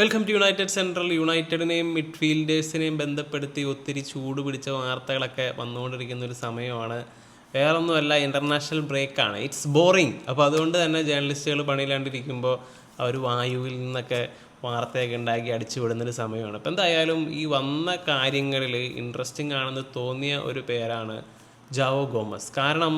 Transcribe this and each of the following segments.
Welcome to United central യുണൈറ്റഡിനെയും മിഡ്ഫീൽഡേഴ്സിനെയും ബന്ധപ്പെടുത്തി ഒത്തിരി ചൂട് പിടിച്ച വാർത്തകളൊക്കെ വന്നുകൊണ്ടിരിക്കുന്ന ഒരു സമയമാണ്. വേറൊന്നുമല്ല ഇന്റർനാഷണൽ ബ്രേക്കാണ് ഇറ്റ്സ് ബോറിങ് അപ്പോൾ അതുകൊണ്ട് തന്നെ ജേർണലിസ്റ്റുകൾ പണിയിലാണ്ടിരിക്കുമ്പോൾ അവർ വായുവിൽ നിന്നൊക്കെ വാർത്തയൊക്കെ ഉണ്ടാക്കി അടിച്ചുവിടുന്നൊരു സമയമാണ്. അപ്പോൾ എന്തായാലും ഈ വന്ന കാര്യങ്ങളിൽ ഇൻട്രസ്റ്റിംഗ് ആണെന്ന് തോന്നിയ ഒരു പേരാണ് ജാവോ ഗോമസ്. കാരണം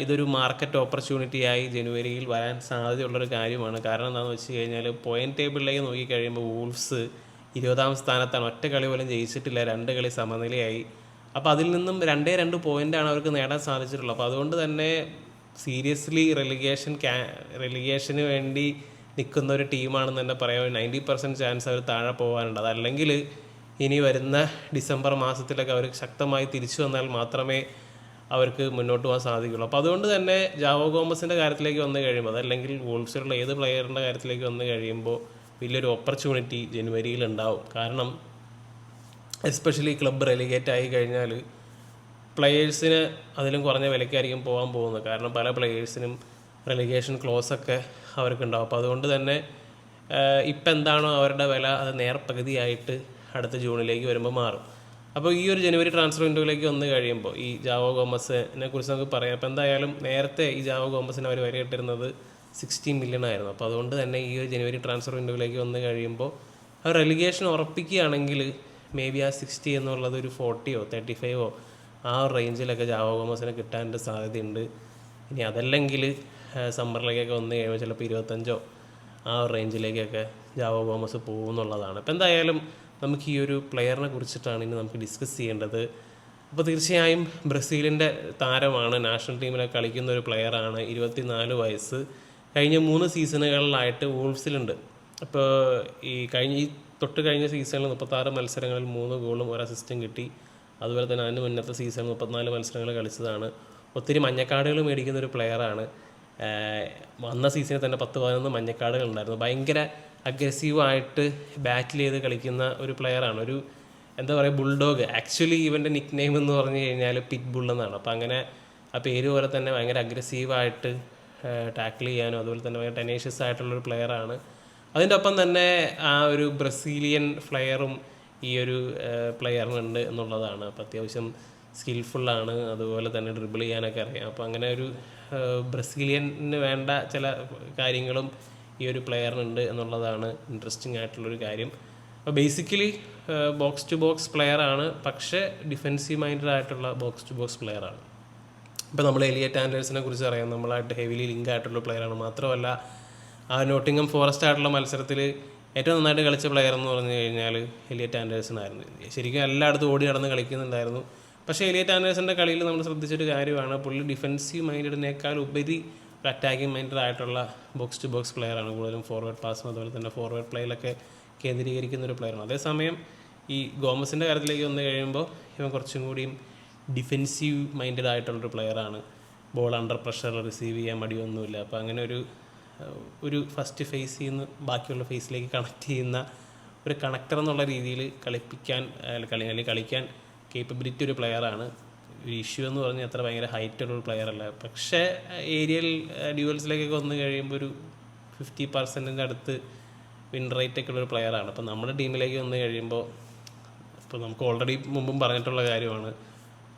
ഇതൊരു മാർക്കറ്റ് ഓപ്പർച്യൂണിറ്റി ആയി ജനുവരിയിൽ വരാൻ സാധ്യതയുള്ളൊരു കാര്യമാണ്. കാരണം എന്താണെന്ന് വെച്ച് കഴിഞ്ഞാൽ പോയിന്റ് ടേബിളിലേക്ക് നോക്കിക്കഴിയുമ്പോൾ വൂൾഫ്സ് ഇരുപതാം സ്ഥാനത്താണ്. ഒറ്റ കളി പോലും ജയിച്ചിട്ടില്ല. രണ്ട് കളി സമനിലയായി. അപ്പോൾ അതിൽ നിന്നും രണ്ടേ രണ്ട് പോയിന്റാണ് അവർക്ക് നേടാൻ സാധിച്ചിട്ടുള്ളത്. അപ്പോൾ അതുകൊണ്ട് തന്നെ സീരിയസ്ലി റെലിഗേഷൻ ക്യാ റെലിഗേഷന് വേണ്ടി നിൽക്കുന്ന ഒരു ടീമാണെന്ന് തന്നെ പറയാം. നയന്റി പെർസെന്റ് ചാൻസ് അവർ താഴെ പോകാനുണ്ട്. അതല്ലെങ്കിൽ ഇനി വരുന്ന ഡിസംബർ മാസത്തിലൊക്കെ അവർ ശക്തമായി തിരിച്ചു വന്നാൽ മാത്രമേ അവർക്ക് മുന്നോട്ട് പോകാൻ സാധിക്കുള്ളൂ. അപ്പോൾ അതുകൊണ്ട് തന്നെ ജാവോ ഗോമസിന്റെ കാര്യത്തിലേക്ക് വന്നു കഴിയുമ്പോൾ അതല്ലെങ്കിൽ വോൾസിലുള്ള ഏത് പ്ലെയറിന്റെ കാര്യത്തിലേക്ക് വന്നു കഴിയുമ്പോൾ വലിയൊരു ഓപ്പർച്യൂണിറ്റി ജനുവരിയിൽ ഉണ്ടാവും. കാരണം എസ്പെഷ്യലി ക്ലബ്ബ് റെലിഗേറ്റ് ആയി കഴിഞ്ഞാൽ പ്ലെയേഴ്സിന് അതിലും കുറഞ്ഞ വിലയ്ക്കായിരിക്കും പോകാൻ പോകുന്നത്. കാരണം പല പ്ലെയേഴ്സിനും റെലിഗേഷൻ ക്ലോസ് ഒക്കെ അവർക്കുണ്ടാവും. അപ്പോൾ അതുകൊണ്ട് തന്നെ ഇപ്പം എന്താണോ അവരുടെ വില അത് നേർപകുതിയായിട്ട് അടുത്ത ജൂണിലേക്ക് വരുമ്പോൾ മാറും. അപ്പോൾ ഈ ഒരു ജനുവരി ട്രാൻസ്ഫർ വിൻഡോയിലേക്ക് വന്ന് കഴിയുമ്പോൾ ഈ ജാവോ ഗോമസിനെ കുറിച്ച് നമുക്ക് പറയാം. അപ്പോൾ എന്തായാലും നേരത്തെ ഈ ജാവോ ഗോമസിന് അവർ വരെ കിട്ടിരുന്നത് സിക്സ്റ്റി മില്യൺ ആയിരുന്നു. അപ്പോൾ അതുകൊണ്ട് തന്നെ ഈ ഒരു ജനുവരി ട്രാൻസ്ഫർ വിൻഡോയിലേക്ക് വന്ന് കഴിയുമ്പോൾ അവർ റെലിഗേഷൻ ഉറപ്പിക്കുകയാണെങ്കിൽ മേ ബി ആ സിക്സ്റ്റി എന്നുള്ളത് ഒരു ഫോർട്ടിയോ തേർട്ടി ഫൈവോ ആ റേഞ്ചിലൊക്കെ ജാവോ ഗോമസിന് കിട്ടാന്റെ സാധ്യതയുണ്ട്. ഇനി അതല്ലെങ്കിൽ സമ്മറിലേക്കൊക്കെ വന്ന് കഴിയുമ്പോൾ ചിലപ്പോൾ ഇരുപത്തഞ്ചോ ആ റേഞ്ചിലേക്കൊക്കെ ജാവോ ഗോമസ് പോകും എന്നുള്ളതാണ് അപ്പോൾ എന്തായാലും നമുക്ക് ഈ ഒരു പ്ലെയറിനെ കുറിച്ചിട്ടാണ് ഇനി നമുക്ക് ഡിസ്കസ് ചെയ്യേണ്ടത്. അപ്പോൾ തീർച്ചയായും ബ്രസീലിന്റെ താരമാണ് നാഷണൽ ടീമിലെ കളിക്കുന്ന ഒരു പ്ലെയറാണ് ഇരുപത്തിനാല് വയസ്സ്. കഴിഞ്ഞ മൂന്ന് സീസണുകളിലായിട്ട് വൂൾഫ്സിലുണ്ട് അപ്പോൾ ഈ കഴിഞ്ഞ ഈ തൊട്ട് കഴിഞ്ഞ സീസണിൽ മുപ്പത്താറ് മത്സരങ്ങളിൽ മൂന്ന് ഗോളും ഒരു അസിസ്റ്റും കിട്ടി. അതുപോലെ തന്നെ അതിന് മുന്നത്തെ സീസണിൽ മുപ്പത്തിനാല് മത്സരങ്ങൾ കളിച്ചതാണ്. ഒത്തിരി മഞ്ഞക്കാടുകൾ മേടിക്കുന്ന ഒരു പ്ലെയറാണ് വന്ന സീസണിൽ തന്നെ പത്ത് പതിനൊന്ന് മഞ്ഞക്കാടുകൾ ഉണ്ടായിരുന്നു. ഭയങ്കര അഗ്രസീവായിട്ട് ബാറ്റിൽ ചെയ്ത് കളിക്കുന്ന ഒരു പ്ലെയറാണ് ഒരു എന്താ പറയുക ബുൾഡോഗ് ആക്ച്വലി ഇവന്റെ നിക് നെയിം എന്ന് പറഞ്ഞു കഴിഞ്ഞാൽ പിറ്റ് ബുൾ എന്നാണ്. അപ്പോൾ അങ്ങനെ ആ പേര് പോലെ തന്നെ ഭയങ്കര അഗ്രസീവായിട്ട് ടാക്കിൾ ചെയ്യാനും അതുപോലെ തന്നെ ഭയങ്കര ടെനേഷ്യസ് ആയിട്ടുള്ളൊരു പ്ലെയറാണ് അതിന്റെ ഒപ്പം തന്നെ ആ ഒരു ബ്രസീലിയൻ ഫ്ലെയറും ഈ ഒരു പ്ലെയറിനുണ്ട് എന്നുള്ളതാണ്. അപ്പോൾ അത്യാവശ്യം സ്കിൽഫുള്ളാണ് അതുപോലെ തന്നെ ഡ്രിബിൾ ചെയ്യാനൊക്കെ അറിയാം. അപ്പോൾ അങ്ങനെ ഒരു ബ്രസീലിയന് വേണ്ട ചില കാര്യങ്ങളും ഈ ഒരു പ്ലെയറിനുണ്ട് എന്നുള്ളതാണ് ഇൻട്രസ്റ്റിംഗ് ആയിട്ടുള്ളൊരു കാര്യം. അപ്പോൾ basically box to box player ആണ്. പക്ഷേ ഡിഫെൻസീവ് മൈൻഡഡ് ആയിട്ടുള്ള ബോക്സ് ടു ബോക്സ് പ്ലെയർ ആണ്. ഇപ്പോൾ നമ്മൾ എലിയറ്റ് ആൻഡേഴ്സിനെ കുറിച്ച് അറിയാം നമ്മളായിട്ട് ഹെവിലി ലിങ്ക് ആയിട്ടുള്ള പ്ലെയർ ആണ്. മാത്രമല്ല ആ നോട്ടിങ്ങം ഫോറസ്റ്റ് ആയിട്ടുള്ള മത്സരത്തിൽ ഏറ്റവും നന്നായിട്ട് കളിച്ച പ്ലെയർ എന്ന് പറഞ്ഞു കഴിഞ്ഞാൽ എലിയറ്റ് ആൻഡേഴ്സൺ ആയിരുന്നു. ശരിക്കും എല്ലായിടത്തും ഓടി നടന്ന് കളിക്കുന്നുണ്ടായിരുന്നു. പക്ഷേ എലിയറ്റ് ആൻഡേഴ്സന്റെ കളിയിൽ നമ്മൾ ശ്രദ്ധിച്ചൊരു കാര്യമാണ്. പുള്ളി ഡിഫെൻസീവ് മൈൻഡിനേക്കാൾ ഉപരി അറ്റാക്കിംഗ് മൈൻഡഡ് ആയിട്ടുള്ള ബോക്സ് ടു ബോക്സ് പ്ലെയറാണ് കൂടുതലും ഫോർവേഡ് പാസും അതുപോലെ തന്നെ ഫോർവേഡ് പ്ലേയിലൊക്കെ കേന്ദ്രീകരിക്കുന്ന ഒരു പ്ലെയറാണ് അതേസമയം ഈ ഗോമസിന്റെ കാര്യത്തിലേക്ക് വന്നു കഴിയുമ്പോൾ ഇവൻ കുറച്ചും കൂടിയും ഡിഫെൻസീവ് മൈൻഡഡ് ആയിട്ടുള്ളൊരു പ്ലെയറാണ് ബോൾ അണ്ടർ പ്രഷർ റിസീവ് ചെയ്യാൻ മടിയൊന്നുമില്ല. അപ്പോൾ അങ്ങനെ ഒരു ഒരു ഫസ്റ്റ് ഫേസിൽ നിന്ന് ബാക്കിയുള്ള ഫേസിലേക്ക് കണക്ട് ചെയ്യുന്ന ഒരു കണക്ടർ എന്നുള്ള രീതിയിൽ കളിപ്പിക്കാൻ കളി അല്ലെങ്കിൽ കളിക്കാൻ കേപ്പബിലിറ്റി ഒരു പ്ലെയറാണ് ഇഷ്യൂ എന്ന് പറഞ്ഞാൽ അത്ര ഭയങ്കര ഹൈറ്റ് ഉള്ള പ്ലെയർ അല്ല. പക്ഷേ ഏരിയൽ ഡ്യൂവൽസിലേക്കൊക്കെ വന്നു കഴിയുമ്പോൾ ഒരു ഫിഫ്റ്റി പെർസെന്റിന്റെ അടുത്ത് വിൻ റേറ്റ് ഒക്കെ ഉള്ളൊരു പ്ലെയറാണ് അപ്പോൾ നമ്മുടെ ടീമിലേക്ക് വന്നു കഴിയുമ്പോൾ ഇപ്പോൾ നമുക്ക് ഓൾറെഡി മുമ്പും പറഞ്ഞിട്ടുള്ള കാര്യമാണ്.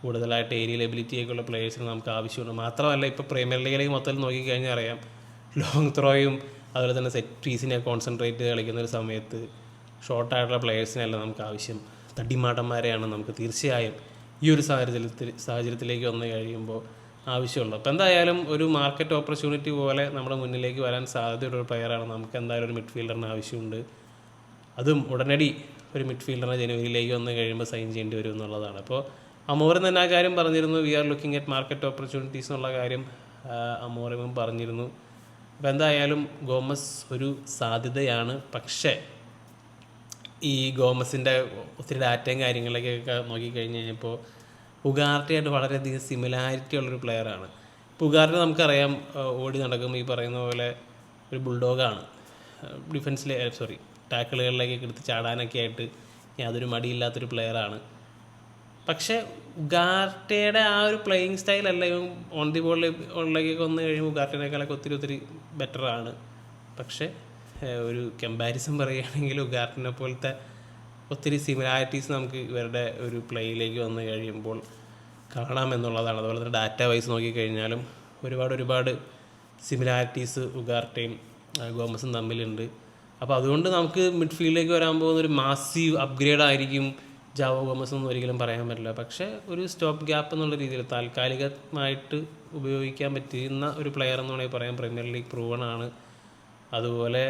കൂടുതലായിട്ട് ഏരിയൽ എബിലിറ്റിയൊക്കെ ഉള്ള പ്ലെയേഴ്സിന് നമുക്ക് ആവശ്യമുണ്ട്. മാത്രമല്ല ഇപ്പോൾ പ്രീമിയർ ലീഗിലേക്ക് മൊത്തത്തിൽ നോക്കിക്കഴിഞ്ഞാൽ അറിയാം ലോങ് ത്രോയും അതുപോലെ തന്നെ സെറ്റ് പീസിനെ കോൺസെൻട്രേറ്റ് കളിക്കുന്ന ഒരു സമയത്ത് ഷോർട്ടായിട്ടുള്ള പ്ലെയേഴ്സിനല്ല നമുക്ക് ആവശ്യം. തടിമാടന്മാരെയാണ് നമുക്ക് തീർച്ചയായും ഈ ഒരു സാഹചര്യത്തിൽ സാഹചര്യത്തിലേക്ക് വന്നു കഴിയുമ്പോൾ ആവശ്യമുള്ളൂ അപ്പോൾ എന്തായാലും ഒരു മാർക്കറ്റ് ഓപ്പർച്യൂണിറ്റി പോലെ നമ്മുടെ മുന്നിലേക്ക് വരാൻ സാധ്യതയുള്ള ഒരു പ്ലെയറാണ് നമുക്ക് എന്തായാലും ഒരു മിഡ്ഫീൽഡറിന് ആവശ്യമുണ്ട്. അതും ഉടനടി ഒരു മിഡ്ഫീൽഡറിനെ ജനുവരിയിലേക്ക് വന്നു കഴിയുമ്പോൾ സൈൻ ചെയ്യേണ്ടി വരും എന്നുള്ളതാണ്. അപ്പോൾ അമോറിൻ തന്നെ ആ കാര്യം പറഞ്ഞിരുന്നു. We are looking at market opportunities എന്നുള്ള കാര്യം അമോറിമും പറഞ്ഞിരുന്നു. അപ്പോൾ എന്തായാലും ഗോമസ് ഒരു സാധ്യതയാണ്. പക്ഷേ ഈ ഗോമസിന്റെ ഒത്തിരി ഡാറ്റയും കാര്യങ്ങളിലേക്കൊക്കെ നോക്കിക്കഴിഞ്ഞ് കഴിഞ്ഞപ്പോൾ ഉഗാർട്ടിയായിട്ട് വളരെയധികം സിമിലാരിറ്റി ഉള്ളൊരു പ്ലെയറാണ് ഉഗാർട്ടി നമുക്കറിയാം ഓടി നടക്കും ഈ പറയുന്ന പോലെ ഒരു ബുൾഡോഗാണ് ഡിഫൻസിലെ സോറി ടാക്കിളുകളിലേക്കൊക്കെ എടുത്ത് ചാടാനൊക്കെ ആയിട്ട് യാതൊരു മടിയില്ലാത്തൊരു പ്ലെയറാണ് പക്ഷേ ഉഗാർട്ടയുടെ ആ ഒരു പ്ലേയിങ് സ്റ്റൈൽ അല്ല ഓൺ ദി ബോളിൽ ഉള്ളിലേക്കൊക്കെ വന്നു കഴിയുമ്പോൾ ഉഗാർട്ടേനേക്കാളൊക്കെ ഒത്തിരി ഒത്തിരി ബെറ്ററാണ് പക്ഷേ ഒരു കമ്പാരിസൺ പറയുകയാണെങ്കിൽ ഉഗാർട്ടിനെ പോലത്തെ ഒത്തിരി സിമിലാരിറ്റീസ് നമുക്ക് ഇവരുടെ ഒരു പ്ലേയിലേക്ക് വന്നു കഴിയുമ്പോൾ കാണാമെന്നുള്ളതാണ് അതുപോലെ തന്നെ ഡാറ്റ വൈസ് നോക്കിക്കഴിഞ്ഞാലും ഒരുപാട് ഒരുപാട് സിമിലാരിറ്റീസ് ഉഗാർട്ടയും ഗോമസും തമ്മിലുണ്ട്. അപ്പോൾ അതുകൊണ്ട് നമുക്ക് മിഡ്ഫീൽഡിലേക്ക് വരാൻ പോകുന്ന ഒരു മാസീവ് അപ്ഗ്രേഡ് ആയിരിക്കും ജാവോ ഗോമസ് ഒന്നും ഒരിക്കലും പറയാൻ പറ്റില്ല. പക്ഷേ ഒരു സ്റ്റോപ്പ് ഗ്യാപ്പ് എന്നുള്ള രീതിയിൽ താൽക്കാലികമായിട്ട് ഉപയോഗിക്കാൻ പറ്റുന്ന ഒരു പ്ലെയർ എന്ന് വേണമെങ്കിൽ പറയാം. പ്രീമിയർ ലീഗ് പ്രൂവൺ ആണ്. അതുപോലെ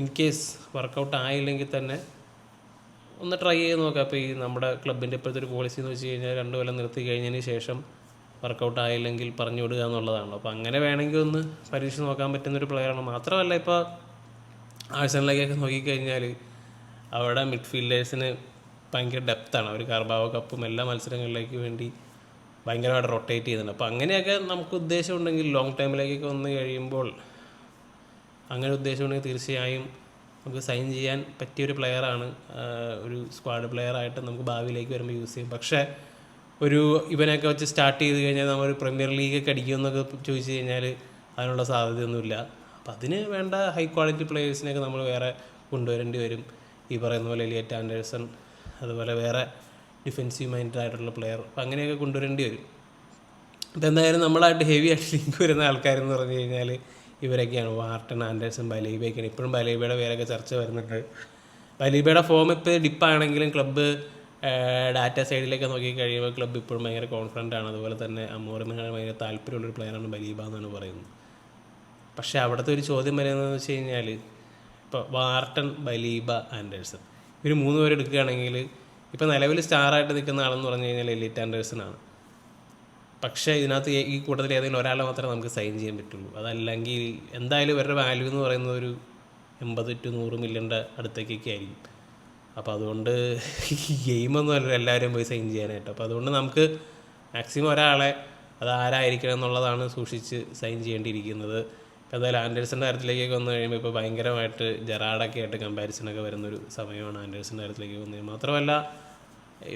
ഇൻ കേസ് വർക്കൗട്ട് ആയില്ലെങ്കിൽ തന്നെ ഒന്ന് ട്രൈ ചെയ്ത് നോക്കാം. അപ്പോൾ ഈ നമ്മുടെ ക്ലബിന്റെ ഇപ്പോഴത്തെ ഒരു പോളിസി എന്ന് വെച്ച് കഴിഞ്ഞാൽ രണ്ട് കൊല്ലം നിർത്തി കഴിഞ്ഞതിന് ശേഷം വർക്കൗട്ട് ആയില്ലെങ്കിൽ പറഞ്ഞു വിടുക എന്നുള്ളതാണല്ലോ. അപ്പോൾ അങ്ങനെ വേണമെങ്കിൽ ഒന്ന് പരീക്ഷ നോക്കാൻ പറ്റുന്ന ഒരു പ്ലെയറാണ് മാത്രമല്ല ഇപ്പോൾ ആഴ്സണലിലേക്കൊക്കെ നോക്കിക്കഴിഞ്ഞാൽ അവിടെ മിഡ്ഫീൽഡേഴ്സിന് ഭയങ്കര ഡെപ്താണ് അവർ കാർബാവോ കപ്പും എല്ലാ മത്സരങ്ങളിലേക്ക് വേണ്ടി ഭയങ്കരമായിട്ട് റൊട്ടേറ്റ് ചെയ്യുന്നുണ്ട്. അപ്പോൾ അങ്ങനെയൊക്കെ നമുക്ക് ഉദ്ദേശമുണ്ടെങ്കിൽ ലോങ് ടൈമിലേക്കൊക്കെ വന്ന് കഴിയുമ്പോൾ അങ്ങനെ ഉദ്ദേശമുണ്ടെങ്കിൽ തീർച്ചയായും നമുക്ക് സൈൻ ചെയ്യാൻ പറ്റിയൊരു പ്ലെയറാണ് ഒരു സ്ക്വാഡ് പ്ലെയറായിട്ട് നമുക്ക് ഭാവിയിലേക്ക് വരുമ്പോൾ യൂസ് ചെയ്യും. പക്ഷേ ഒരു ഇവനൊക്കെ വെച്ച് സ്റ്റാർട്ട് ചെയ്ത് കഴിഞ്ഞാൽ നമ്മൾ പ്രീമിയർ ലീഗൊക്കെ അടിക്കുമെന്നൊക്കെ ചോദിച്ചു കഴിഞ്ഞാൽ അതിനുള്ള സാധ്യതയൊന്നുമില്ല. അപ്പം അതിന് വേണ്ട ഹൈ ക്വാളിറ്റി പ്ലെയേഴ്സിനെയൊക്കെ നമ്മൾ വേറെ കൊണ്ടുവരേണ്ടി വരും. ഈ പറയുന്ന പോലെ എലിയറ്റ് ആൻഡേഴ്സൺ അതുപോലെ വേറെ ഡിഫെൻസീവ് മൈൻഡ് ആയിട്ടുള്ള പ്ലെയർ അപ്പം അങ്ങനെയൊക്കെ കൊണ്ടുവരേണ്ടി വരും. ഇപ്പം എന്തായാലും നമ്മളായിട്ട് ഹെവി ആയിട്ട് ലിങ്ക് വരുന്ന ആൾക്കാരെന്ന് പറഞ്ഞു കഴിഞ്ഞാൽ ഇവരൊക്കെയാണ് വാർട്ടൺ ആൻഡേഴ്സൺ ബലീബയൊക്കെയാണ്. ഇപ്പോഴും ബലീബയുടെ പേരൊക്കെ ചർച്ച വരുന്നുണ്ട്. ബലീബയുടെ ഫോം ഇപ്പോൾ ഡിപ്പാണെങ്കിലും ക്ലബ്ബ് ഡാറ്റ സൈഡിലേക്ക് നോക്കി കഴിയുമ്പോൾ ക്ലബ്ബ് ഇപ്പോഴും ഭയങ്കര കോൺഫിഡന്റ് ആണ്. അതുപോലെ തന്നെ അമോറിമിനാണ് ഭയങ്കര താല്പര്യമുള്ളൊരു പ്ലെയറാണ് ബലീബ എന്നാണ് പറയുന്നത്. പക്ഷേ അവിടുത്തെ ഒരു ചോദ്യം വരുന്നതെന്ന് വെച്ച് കഴിഞ്ഞാൽ ഇപ്പോൾ വാർട്ടൺ ബലീബ ആൻഡേഴ്സൺ. ഇവർ മൂന്ന് പേരെടുക്കുകയാണെങ്കിൽ ഇപ്പോൾ നിലവിൽ സ്റ്റാറായിട്ട് നിൽക്കുന്ന ആളെന്ന് പറഞ്ഞു കഴിഞ്ഞാൽ എലിറ്റ് ആൻഡേഴ്സൺ ആണ്. പക്ഷേ ഇതിനകത്ത് ഈ- ഈ കൂട്ടത്തിൽ ഏതെങ്കിലും ഒരാളെ മാത്രമേ നമുക്ക് സൈൻ ചെയ്യാൻ പറ്റുള്ളൂ. അതല്ലെങ്കിൽ എന്തായാലും ഇവരുടെ വാല്യൂ എന്ന് പറയുന്നത് ഒരു എൺപത് ടു നൂറ് മില്യന്റെ അടുത്തേക്കൊക്കെ ആയിരിക്കും. അപ്പോൾ അതുകൊണ്ട് ഗെയിമൊന്നും അല്ല എല്ലാവരും പോയി സൈൻ ചെയ്യാനായിട്ട്. അപ്പോൾ അതുകൊണ്ട് നമുക്ക് മാക്സിമം ഒരാളെ അത് ആരായിരിക്കണം എന്നുള്ളതാണ് സൂക്ഷിച്ച് സൈൻ ചെയ്യേണ്ടിയിരിക്കുന്നത്. എന്തായാലും ആൻഡേഴ്സിന്റെ കാര്യത്തിലേക്കൊക്കെ വന്നു കഴിയുമ്പോൾ ഇപ്പോൾ ഭയങ്കരമായിട്ട് ജെറാഡൊക്കെ ആയിട്ട് കമ്പാരിസണൊക്കെ വരുന്നൊരു സമയമാണ് ആൻഡേഴ്സിന്റെ കാര്യത്തിലേക്ക് വന്നത് മാത്രമല്ല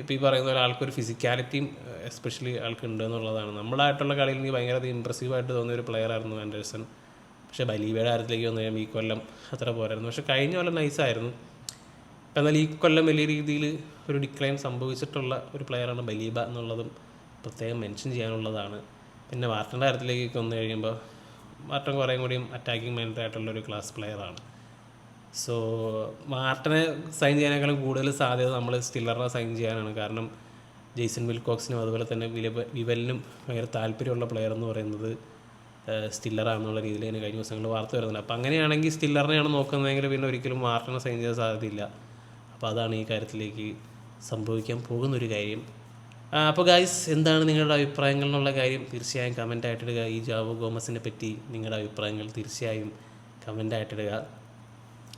ഇപ്പോൾ ഈ പറയുന്ന പോലെ ആൾക്കൊരു ഫിസിക്കാലിറ്റിയും എസ്പെഷ്യലി ആൾക്കുണ്ട് എന്നുള്ളതാണ്. നമ്മളായിട്ടുള്ള കളിയിൽ നീ ഭയങ്കര ഇമ്പ്രസീവായിട്ട് തോന്നിയ ഒരു പ്ലെയർ ആയിരുന്നു ആൻഡേഴ്സൺ. പക്ഷേ ബലീബയുടെ കാര്യത്തിലേക്ക് വന്നു കഴിയുമ്പോൾ ഈ കൊല്ലം അത്ര പോരായിരുന്നു. പക്ഷേ കഴിഞ്ഞ കൊല്ലം നൈസായിരുന്നു ഇപ്പം എന്നാൽ ഈ കൊല്ലം വലിയ രീതിയിൽ ഒരു ഡിക്ലൈൻ സംഭവിച്ചിട്ടുള്ള ഒരു പ്ലെയറാണ് ബലീബ എന്നുള്ളതും പ്രത്യേകം മെൻഷൻ ചെയ്യാനുള്ളതാണ്. പിന്നെ വാർട്ടന്റെ കാര്യത്തിലേക്ക് വന്നു കഴിയുമ്പോൾ വാർട്ടൻ കുറേ കൂടിയും അറ്റാക്കിംഗ് മൈൻഡ് ആയിട്ടുള്ള ഒരു ക്ലാസ് പ്ലെയറാണ് സോ മാർട്ടനെ സൈൻ ചെയ്യാനേക്കാളും കൂടുതൽ സാധ്യത നമ്മൾ സ്റ്റില്ലറിനെ സൈൻ ചെയ്യാനാണ്. കാരണം ജെയ്സൺ വിൽകോക്സിനും അതുപോലെ തന്നെ വിലബ വിവലിനും ഭയങ്കര താല്പര്യമുള്ള പ്ലെയർ എന്ന് പറയുന്നത് സ്റ്റില്ലറാണെന്നുള്ള രീതിയിൽ തന്നെ കഴിഞ്ഞ ദിവസങ്ങളിൽ വാർത്ത വരുന്നുണ്ട്. അപ്പോൾ അങ്ങനെയാണെങ്കിൽ സ്റ്റില്ലറിനെയാണ് നോക്കുന്നതെങ്കിൽ പിന്നെ ഒരിക്കലും മാർട്ടനെ സൈൻ ചെയ്യാൻ സാധ്യതയില്ല. അപ്പോൾ അതാണ് ഈ കാര്യത്തിലേക്ക് സംഭവിക്കാൻ പോകുന്നൊരു കാര്യം. അപ്പോൾ ഗായ്സ് എന്താണ് നിങ്ങളുടെ അഭിപ്രായങ്ങൾ എന്നുള്ള കാര്യം? തീർച്ചയായും കമന്റ് ആയിട്ടിടുക. ഈ ജാവോ ഗോമസിനെ പറ്റി നിങ്ങളുടെ അഭിപ്രായങ്ങൾ തീർച്ചയായും കമന്റ് ആയിട്ടിടുക.